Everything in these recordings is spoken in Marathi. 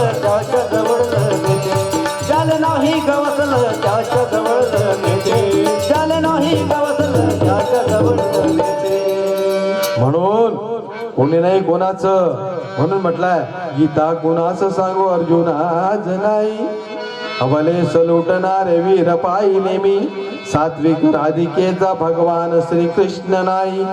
गवसल त्याच्याजवळ देते ज्याला नाही गवसलं त्याच्याजवळ देते ज्याला नाही गवसलं त्याच्याजवळ देते म्हणून कोणी नाही कोणाचं. म्हणून म्हटलंय गीता कोणाचं सांगू अर्जुन? आज नाही. अवले सलुटणारे वीर पायी नेमी. सात्विक राधिकेचा भगवान श्रीकृष्ण नाही.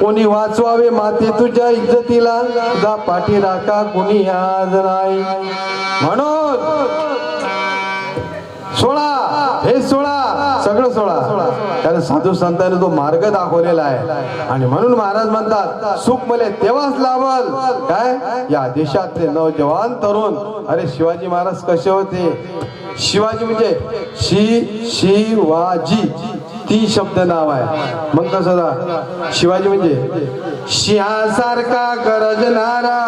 कोणी वाचवावे माते तुझ्या इज्जतीला? जा पाठी राखा कोणी आज नाही. म्हणून सोळा हे सोळा सगळं सोळा. कारण साधू संतांनी तो मार्ग दाखवलेला आहे. आणि म्हणून महाराज म्हणतात सुख मले तेव्हाच लाभल. काय? या देशातले नवजवान तरुण. अरे शिवाजी महाराज कसे होते? शिवाजी म्हणजे शी शिवाजी ती शब्द नाव आहे. मग कसं शिवाजी म्हणजे सिंहासारखा गरजणारा.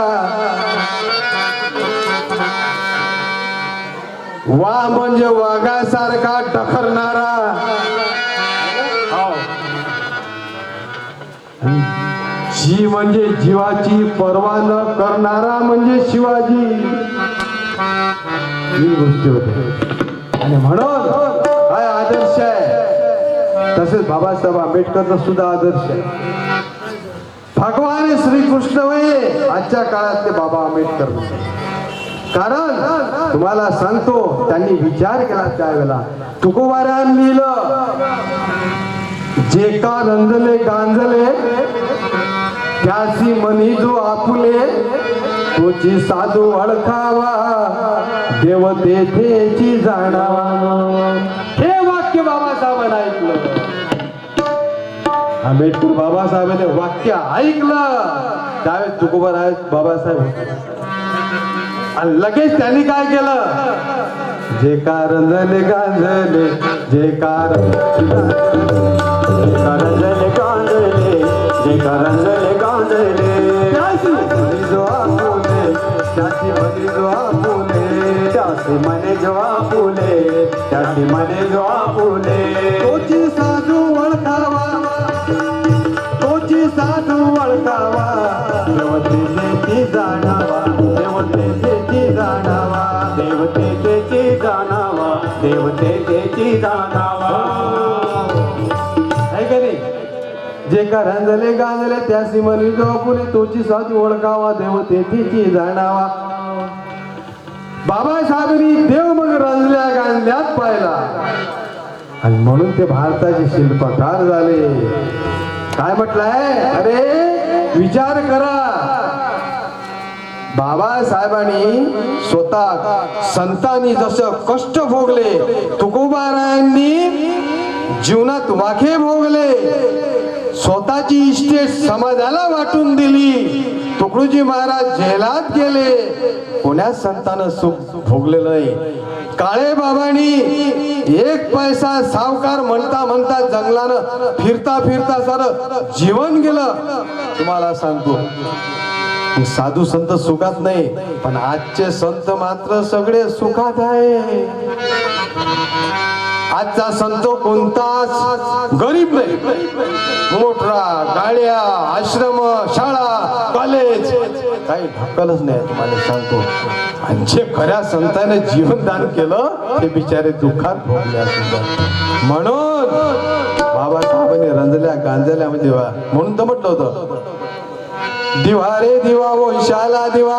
वा म्हणजे वाघासारखा टखरणारा. जी म्हणजे जीवाची पर्वा न करणारा म्हणजे शिवाजी. ही गोष्टी होते. आणि म्हणून काय आदर्श आहे. तसेच बाबासाहेब आंबेडकरचा सुद्धा आदर्श आहे. भगवान श्रीकृष्ण वय आजच्या काळात ते बाबा आंबेडकर कारण तुम्हाला सांगतो त्यांनी विचार केला त्यावेळेला तुकोबाऱ्यान लिहिलं जे का रंजले गांजले त्याची मनी जो आपुले तुझी साधू ओळखावा देव तेथेची जाणावा. हे वाक्य बाबासाहेबांना ऐकलं. आंबेडकर बाबासाहेबांनी वाक्य ऐकलं. त्यावेळेस तुकोबा राय बाबासाहेब आणि लगेच त्यांनी काय केलं? जे कारंजले गांजले जे कारंजले गांजले जे कारंजले आपुले त्याची मनी जो आपुले त्याची मने जो आपुले त्याची मने जो जे का गांजले त्यासी मनी जो पुणे तोची साधू ओळखावा देवतेची जाणावा. बाबासाहेबांनी देव मग रंजल्या गांजल्यात पाहिला. आणि म्हणून ते भारताचे शिल्पकार झाले. काय म्हटलंय? अरे विचार करा. बाबासाहेबांनी स्वतः संतांनी जसं कष्ट भोगले तुकोबारायांनी जीवनात वाखे भोगले. स्वतःची इस्टेट समाजाला वाटून दिली. तुकडोजी महाराज जेलात गेले. कोण्या संतानं सुख भोगलेलं नाही काळे बाबांनी एक पैसा सावकार म्हणता म्हणता जंगलानं फिरता फिरता सर जीवन गेलं. तुम्हाला सांगतो साधू संत सुखात नाही पण आजचे संत मात्र सगळे सुखात आहे. आजचा संत कोणताच गरीब नाही. मोठा गाड्या आश्रम शाळा कॉलेज काही ढकलच नाही तुम्हाला सांगतो. आणि जे खऱ्या संताने जीवनदान केलं ते बिचारे दुःखात भोगले सुद्धा म्हणून बाबासाहेबांनी रंजल्या गांजल्या म्हणजे वा. म्हणून तर म्हटलं होतं दिवा रे दिवा वंशाला दिवा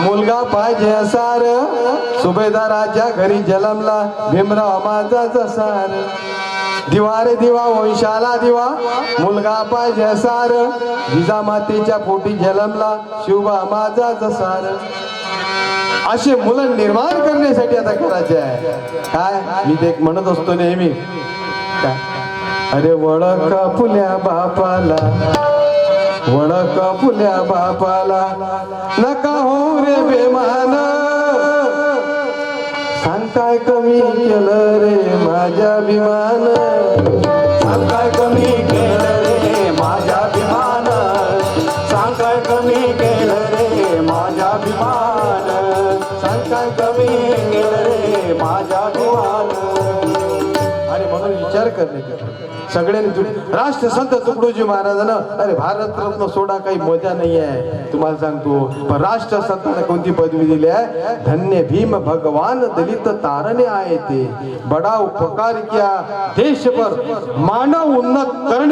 मुलगा पाहिजे असार. सुभेदाराच्या घरी जलमला भीमराव माझा जसार. दिवा रे दिवा वंशाला दिवा मुलगा पाहिजे असार. जिजामातेच्या पोटी जलमला शिवबा माझा जसार. असे मुलं निर्माण करण्यासाठी आता करायचे आहे. काय? मी ते म्हणत असतो नेहमी. काय? अरे वळख फुल्या बापाला. वडक फुल्या बापाला. नका हो रे बेमान. सांग काय कमी केलं रे माझ्या अभिमान. विचार करणे सगळ्यांनी राष्ट्र संत तुकडोजी महाराजांना अरे भारतरत्न सोडा काही मजा नाही आहे. तुम्हाला सांगतो पण राष्ट्रसंतांना कोणती पदवी दिली आहे? धन्य भीम भगवान दलित तारणे आहे ते. बडा उपकार किया. देश पर मानव उन्नत करणे